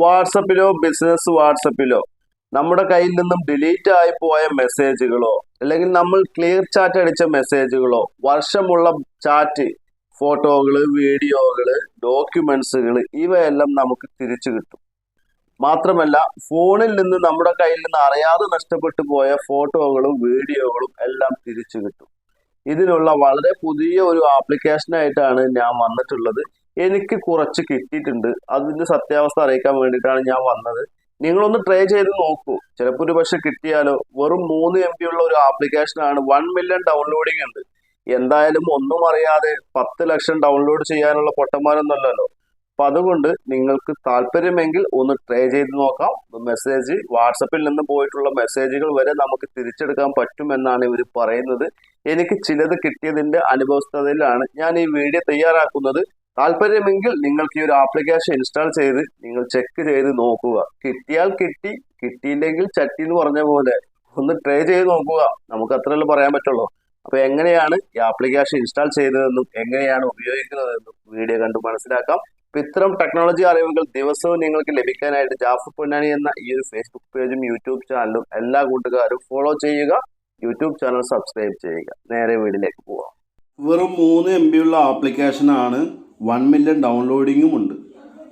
വാട്സപ്പിലോ business വാട്സപ്പിലോ നമ്മുടെ കയ്യിൽ നിന്നും ഡിലീറ്റ് ആയി പോയ മെസ്സേജുകളോ അല്ലെങ്കിൽ നമ്മൾ ക്ലിയർ ചാറ്റ് അടിച്ച മെസ്സേജുകളോ വർഷമുള്ള ചാറ്റ് ഫോട്ടോകൾ വീഡിയോകൾ ഡോക്യുമെന്റ്സുകൾ ഇവയെല്ലാം നമുക്ക് തിരിച്ചു കിട്ടും. മാത്രമല്ല ഫോണിൽ നിന്ന് നമ്മുടെ കയ്യിൽ നിന്ന് അറിയാതെ നഷ്ടപ്പെട്ടു പോയ ഫോട്ടോകളും വീഡിയോകളും എല്ലാം തിരിച്ചു കിട്ടും. ഇതിനുള്ള വളരെ പുതിയ ഒരു ആപ്ലിക്കേഷനായിട്ടാണ് ഞാൻ വന്നിട്ടുള്ളത്. എനിക്ക് കുറച്ച് കിട്ടിയിട്ടുണ്ട്. അതിന്റെ സത്യാവസ്ഥ അറിയിക്കാൻ വേണ്ടിയിട്ടാണ് ഞാൻ വന്നത്. നിങ്ങളൊന്ന് ട്രൈ ചെയ്ത് നോക്കൂ. ചിലപ്പോൾ ഒരു പക്ഷെ കിട്ടിയാലോ. വെറും മൂന്ന് എം ബി ഉള്ള ഒരു ആപ്ലിക്കേഷനാണ് വൺ മില്യൺ ഡൗൺലോഡിംഗ് ഉണ്ട്. എന്തായാലും ഒന്നും അറിയാതെ പത്ത് ലക്ഷം ഡൗൺലോഡ് ചെയ്യാനുള്ള പൊട്ടന്മാരൊന്നുമല്ലല്ലോ. അപ്പൊ അതുകൊണ്ട് നിങ്ങൾക്ക് താല്പര്യമെങ്കിൽ ഒന്ന് ട്രൈ ചെയ്ത് നോക്കാം. മെസ്സേജ് വാട്സപ്പിൽ നിന്ന് പോയിട്ടുള്ള മെസ്സേജുകൾ വരെ നമുക്ക് തിരിച്ചെടുക്കാൻ പറ്റുമെന്നാണ് ഇവർ പറയുന്നത്. എനിക്ക് ചിലത് കിട്ടിയതിന്റെ അനുഭവസ്ഥതയിലാണ് ഞാൻ ഈ വീഡിയോ തയ്യാറാക്കുന്നത്. താല്പര്യമെങ്കിൽ നിങ്ങൾക്ക് ഈ ഒരു ആപ്ലിക്കേഷൻ ഇൻസ്റ്റാൾ ചെയ്ത് നിങ്ങൾ ചെക്ക് ചെയ്ത് നോക്കുക. കിട്ടിയാൽ കിട്ടി കിട്ടിയില്ലെങ്കിൽ ചട്ടി എന്ന് പറഞ്ഞ പോലെ ഒന്ന് ട്രൈ ചെയ്ത് നോക്കുക. നമുക്ക് അത്രയല്ലേ പറയാൻ പറ്റുള്ളൂ. അപ്പൊ എങ്ങനെയാണ് ഈ ആപ്ലിക്കേഷൻ ഇൻസ്റ്റാൾ ചെയ്തതെന്നും എങ്ങനെയാണ് ഉപയോഗിക്കുന്നതെന്നും വീഡിയോ കണ്ട് മനസ്സിലാക്കാം. ഇത്തരം ടെക്നോളജി അറിവുകൾ ദിവസവും നിങ്ങൾക്ക് ലഭിക്കാനായിട്ട് ജാഫർ പൊന്നാനി എന്ന ഈ ഒരു ഫേസ്ബുക്ക് പേജും യൂട്യൂബ് ചാനലും എല്ലാ കൂട്ടുകാരും ഫോളോ ചെയ്യുക. യൂട്യൂബ് ചാനൽ സബ്സ്ക്രൈബ് ചെയ്യുക. നേരെ വീഡിയോയിലേക്ക് പോവാം. വെറും മൂന്ന് എം ബി ഉള്ള ആപ്ലിക്കേഷനാണ് വൺ മില്യൺ ഡൗൺലോഡിങ്ങും ഉണ്ട്.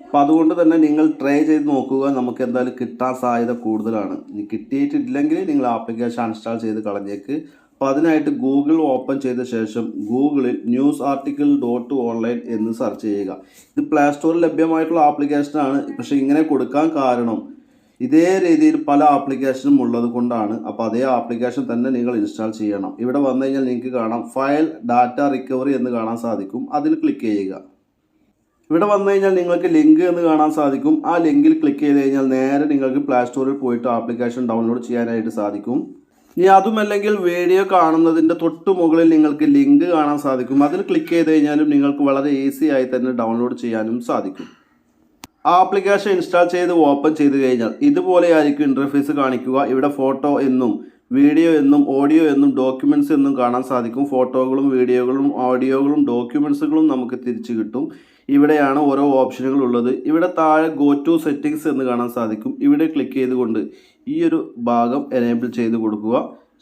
അപ്പോൾ അതുകൊണ്ട് തന്നെ നിങ്ങൾ ട്രൈ ചെയ്ത് നോക്കുക നമുക്ക് എന്തായാലും കിട്ടാൻ സാധ്യത കൂടുതലാണ്. ഇനി കിട്ടിയിട്ടില്ലെങ്കിൽ നിങ്ങൾ ആപ്ലിക്കേഷൻ അൺസ്റ്റാൾ ചെയ്ത് കളഞ്ഞേക്ക്. അപ്പോൾ അതിനായിട്ട് ഗൂഗിൾ ഓപ്പൺ ചെയ്ത ശേഷം ഗൂഗിളിൽ ന്യൂസ് ആർട്ടിക്കിൾ ഡോട്ട് ഓൺലൈൻ എന്ന് സെർച്ച് ചെയ്യുക. ഇത് പ്ലേ സ്റ്റോറിൽ ലഭ്യമായിട്ടുള്ള ആപ്ലിക്കേഷനാണ് പക്ഷേ ഇങ്ങനെ കൊടുക്കാൻ കാരണം ഇതേ രീതിയിൽ പല ആപ്ലിക്കേഷനും ഉള്ളത് കൊണ്ടാണ്. അപ്പോൾ അതേ ആപ്ലിക്കേഷൻ തന്നെ നിങ്ങൾ ഇൻസ്റ്റാൾ ചെയ്യണം. ഇവിടെ വന്നു കഴിഞ്ഞാൽ നിങ്ങൾക്ക് കാണാം ഫയൽ ഡാറ്റ റിക്കവറി എന്ന് കാണാൻ സാധിക്കും. അതിൽ ക്ലിക്ക് ചെയ്യുക. ഇവിടെ വന്നു കഴിഞ്ഞാൽ നിങ്ങൾക്ക് ലിങ്ക് എന്ന് കാണാൻ സാധിക്കും. ആ ലിങ്കിൽ ക്ലിക്ക് ചെയ്ത് കഴിഞ്ഞാൽ നേരെ നിങ്ങൾക്ക് പ്ലേ സ്റ്റോറിൽ പോയിട്ട് ആപ്ലിക്കേഷൻ ഡൗൺലോഡ് ചെയ്യാനായിട്ട് സാധിക്കും. ഇനി അതുമല്ലെങ്കിൽ വീഡിയോ കാണുന്നതിന്റെ തൊട്ട് മുകളിൽ നിങ്ങൾക്ക് ലിങ്ക് കാണാൻ സാധിക്കും. അതിൽ ക്ലിക്ക് ചെയ്ത് കഴിഞ്ഞാലും നിങ്ങൾക്ക് വളരെ ഈസി ആയി തന്നെ ഡൗൺലോഡ് ചെയ്യാനും സാധിക്കും. ആപ്ലിക്കേഷൻ ഇൻസ്റ്റാൾ ചെയ്ത് ഓപ്പൺ ചെയ്ത് കഴിഞ്ഞാൽ ഇതുപോലെയായിരിക്കും ഇന്റർഫേസ് കാണിക്കുക. ഇവിടെ ഫോട്ടോ എന്നും വീഡിയോ എന്നും ഓഡിയോ എന്നും ഡോക്യുമെന്റ്സ് എന്നും കാണാൻ സാധിക്കും. ഫോട്ടോകളും വീഡിയോകളും ഓഡിയോകളും ഡോക്യുമെൻസുകളും നമുക്ക് തിരിച്ചു കിട്ടും. ഇവിടെയാണ് ഓരോ ഓപ്ഷനുകൾ ഉള്ളത്. ഇവിടെ താഴെ ഗോ ടു സെറ്റിങ്സ് എന്ന് കാണാൻ സാധിക്കും. ഇവിടെ ക്ലിക്ക് ചെയ്തുകൊണ്ട് ഈ ഒരു ഭാഗം എനേബിൾ ചെയ്ത് കൊടുക്കുക.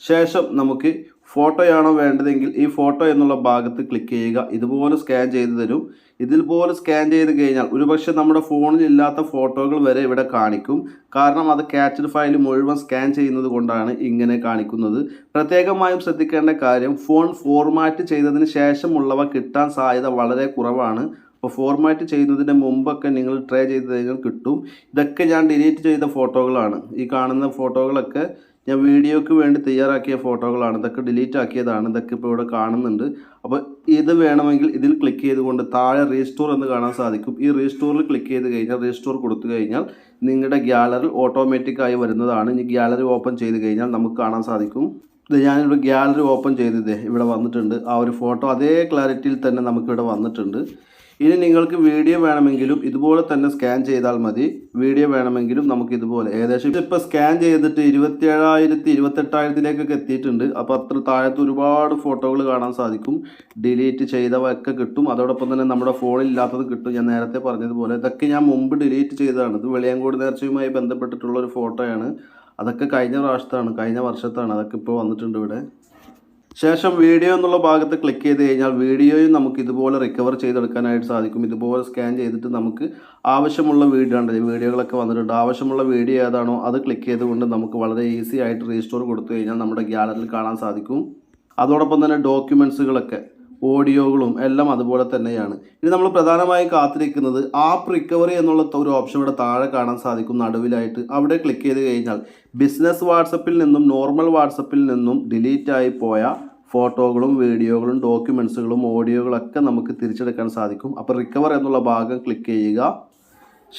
ശേഷം നമുക്ക് ഫോട്ടോയാണോ വേണ്ടതെങ്കിൽ ഈ ഫോട്ടോ എന്നുള്ള ഭാഗത്ത് ക്ലിക്ക് ചെയ്യുക. ഇതുപോലെ സ്കാൻ ചെയ്ത് തരും. ഇതുപോലെ സ്കാൻ ചെയ്ത് കഴിഞ്ഞാൽ ഒരുപക്ഷെ നമ്മുടെ ഫോണിൽ ഇല്ലാത്ത ഫോട്ടോകൾ വരെ ഇവിടെ കാണിക്കും. കാരണം അത് ക്യാച്ച്ഡ് ഫയൽ മുഴുവൻ സ്കാൻ ചെയ്യുന്നത് കൊണ്ടാണ് ഇങ്ങനെ കാണിക്കുന്നത്. പ്രത്യേകമായും ശ്രദ്ധിക്കേണ്ട കാര്യം ഫോൺ ഫോർമാറ്റ് ചെയ്തതിന് ശേഷമുള്ളവ കിട്ടാൻ സാധ്യത വളരെ കുറവാണ്. അപ്പോൾ ഫോർമാറ്റ് ചെയ്യുന്നതിന് മുമ്പൊക്കെ നിങ്ങൾ ട്രൈ ചെയ്ത് കഴിഞ്ഞാൽ കിട്ടും. ഇതൊക്കെ ഞാൻ ഡിലീറ്റ് ചെയ്ത ഫോട്ടോകളാണ് ഈ കാണുന്ന ഫോട്ടോകളൊക്കെ ഞാൻ വീഡിയോയ്ക്ക് വേണ്ടി തയ്യാറാക്കിയ ഫോട്ടോകളാണ്. ഇതൊക്കെ ഡിലീറ്റ് ആക്കിയതാണ്. ഇതൊക്കെ ഇപ്പോൾ ഇവിടെ കാണുന്നുണ്ട്. അപ്പോൾ ഇത് വേണമെങ്കിൽ ഇതിൽ ക്ലിക്ക് ചെയ്തുകൊണ്ട് താഴെ റീസ്റ്റോർ എന്ന് കാണാൻ സാധിക്കും. ഈ റീസ്റ്റോറിൽ ക്ലിക്ക് ചെയ്ത് കഴിഞ്ഞാൽ റീസ്റ്റോർ കൊടുത്തു കഴിഞ്ഞാൽ നിങ്ങളുടെ ഗ്യാലറി ഓട്ടോമാറ്റിക്കായി വരുന്നതാണ്. ഇനി ഗ്യാലറി ഓപ്പൺ ചെയ്ത് കഴിഞ്ഞാൽ നമുക്ക് കാണാൻ സാധിക്കും. ഇത് ഞാനിവിടെ ഗ്യാലറി ഓപ്പൺ ചെയ്തത് ഇവിടെ വന്നിട്ടുണ്ട്. ആ ഒരു ഫോട്ടോ അതേ ക്ലാരിറ്റിയിൽ തന്നെ നമുക്കിവിടെ വന്നിട്ടുണ്ട്. ഇനി നിങ്ങൾക്ക് വീഡിയോ വേണമെങ്കിലും ഇതുപോലെ തന്നെ സ്കാൻ ചെയ്താൽ മതി. വീഡിയോ വേണമെങ്കിലും നമുക്ക് ഇതുപോലെ. ഏകദേശം ഇപ്പോൾ സ്കാൻ ചെയ്തിട്ട് ഇരുപത്തിയേഴായിരത്തി ഇരുപത്തെട്ടായിരത്തിലേക്കൊക്കെ എത്തിയിട്ടുണ്ട്. അപ്പോൾ അത്ര താഴത്ത് ഒരുപാട് ഫോട്ടോകൾ കാണാൻ സാധിക്കും. ഡിലീറ്റ് ചെയ്തവയൊക്കെ കിട്ടും. അതോടൊപ്പം തന്നെ നമ്മുടെ ഫോണിൽ ഇല്ലാത്തത് കിട്ടും. ഞാൻ നേരത്തെ പറഞ്ഞതുപോലെ ഇതൊക്കെ ഞാൻ മുമ്പ് ഡിലീറ്റ് ചെയ്തതാണ്. ഇത് വെളിയങ്കോട് നേർച്ചയുമായി ബന്ധപ്പെട്ടിട്ടുള്ള ഒരു ഫോട്ടോയാണ് അതൊക്കെ കഴിഞ്ഞ പ്രാവശ്യത്താണ്. കഴിഞ്ഞ വർഷത്താണ്. അതൊക്കെ ഇപ്പോൾ വന്നിട്ടുണ്ട് ഇവിടെ. ശേഷം വീഡിയോ എന്നുള്ള ഭാഗത്ത് ക്ലിക്ക് ചെയ്ത് കഴിഞ്ഞാൽ വീഡിയോയും നമുക്ക് ഇതുപോലെ റിക്കവർ ചെയ്തെടുക്കാനായിട്ട് സാധിക്കും. ഇതുപോലെ സ്കാൻ ചെയ്തിട്ട് നമുക്ക് ആവശ്യമുള്ള വീഡിയോ ഉണ്ട് വീഡിയോകളൊക്കെ വന്നിട്ടുണ്ട്. ആവശ്യമുള്ള വീഡിയോ ഏതാണോ അത് ക്ലിക്ക് ചെയ്തുകൊണ്ട് നമുക്ക് വളരെ ഈസി ആയിട്ട് റീസ്റ്റോർ കൊടുത്തു കഴിഞ്ഞാൽ നമ്മുടെ ഗ്യാലറിയിൽ കാണാൻ സാധിക്കും. അതോടൊപ്പം തന്നെ ഡോക്യുമെൻസുകളൊക്കെ ഓഡിയോകളും എല്ലാം അതുപോലെ തന്നെയാണ്. ഇനി നമ്മൾ പ്രധാനമായും കാത്തിരിക്കുന്നത് ആപ്പ് റിക്കവറി എന്നുള്ള ഒരു ഓപ്ഷൻ ഇവിടെ താഴെ കാണാൻ സാധിക്കും നടുവിലായിട്ട്. അവിടെ ക്ലിക്ക് ചെയ്ത് കഴിഞ്ഞാൽ ബിസിനസ് വാട്സപ്പിൽ നിന്നും നോർമൽ വാട്സപ്പിൽ നിന്നും ഡിലീറ്റായി പോയ ഫോട്ടോകളും വീഡിയോകളും ഡോക്യുമെൻസുകളും ഓഡിയോകളൊക്കെ നമുക്ക് തിരിച്ചെടുക്കാൻ സാധിക്കും. അപ്പോൾ റിക്കവർ എന്നുള്ള ഭാഗം ക്ലിക്ക് ചെയ്യുക.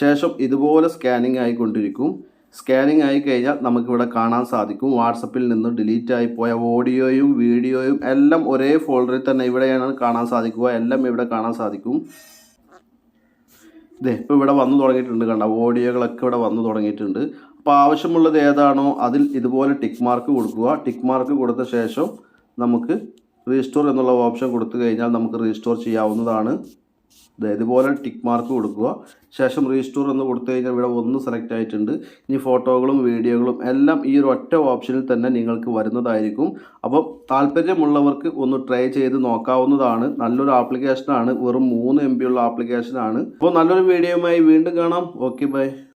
ശേഷം ഇതുപോലെ സ്കാനിങ് ആയിക്കൊണ്ടിരിക്കും. സ്കാനിങ് ആയി കഴിഞ്ഞാൽ നമുക്കിവിടെ കാണാൻ സാധിക്കും. വാട്സപ്പിൽ നിന്ന് ഡിലീറ്റ് ആയി പോയ ഓഡിയോയും വീഡിയോയും എല്ലാം ഒരേ ഫോൾഡറിൽ തന്നെ ഇവിടെയാണ് കാണാൻ സാധിക്കുക. എല്ലാം ഇവിടെ കാണാൻ സാധിക്കും. ഇതേ ഇപ്പോൾ ഇവിടെ വന്നു തുടങ്ങിയിട്ടുണ്ട് കണ്ട? ഓഡിയോകളൊക്കെ ഇവിടെ വന്നു തുടങ്ങിയിട്ടുണ്ട്. അപ്പോൾ ആവശ്യമുള്ളത് ഏതാണോ അതിൽ ഇതുപോലെ ടിക്ക് മാർക്ക് കൊടുക്കുക. ടിക്ക് മാർക്ക് കൊടുത്ത ശേഷം നമുക്ക് റീസ്റ്റോർ എന്നുള്ള ഓപ്ഷൻ കൊടുത്തു കഴിഞ്ഞാൽ നമുക്ക് റീസ്റ്റോർ ചെയ്യാവുന്നതാണ്. ഇതുപോലെ ടിക്ക് മാർക്ക് കൊടുക്കുക. ശേഷം റീസ്റ്റോർ എന്ന് കൊടുത്തു കഴിഞ്ഞാൽ ഇവിടെ ഒന്ന് സെലക്ട് ആയിട്ടുണ്ട്. ഇനി ഫോട്ടോകളും വീഡിയോകളും എല്ലാം ഈ ഒരു ഒറ്റ ഓപ്ഷനിൽ തന്നെ നിങ്ങൾക്ക് വരുന്നതായിരിക്കും. അപ്പോൾ താല്പര്യമുള്ളവർക്ക് ഒന്ന് ട്രൈ ചെയ്ത് നോക്കാവുന്നതാണ്. നല്ലൊരു ആപ്ലിക്കേഷനാണ് വെറും മൂന്ന് എം ഉള്ള ആപ്ലിക്കേഷനാണ് അപ്പോൾ നല്ലൊരു വീഡിയോയുമായി വീണ്ടും കാണാം. Okay bye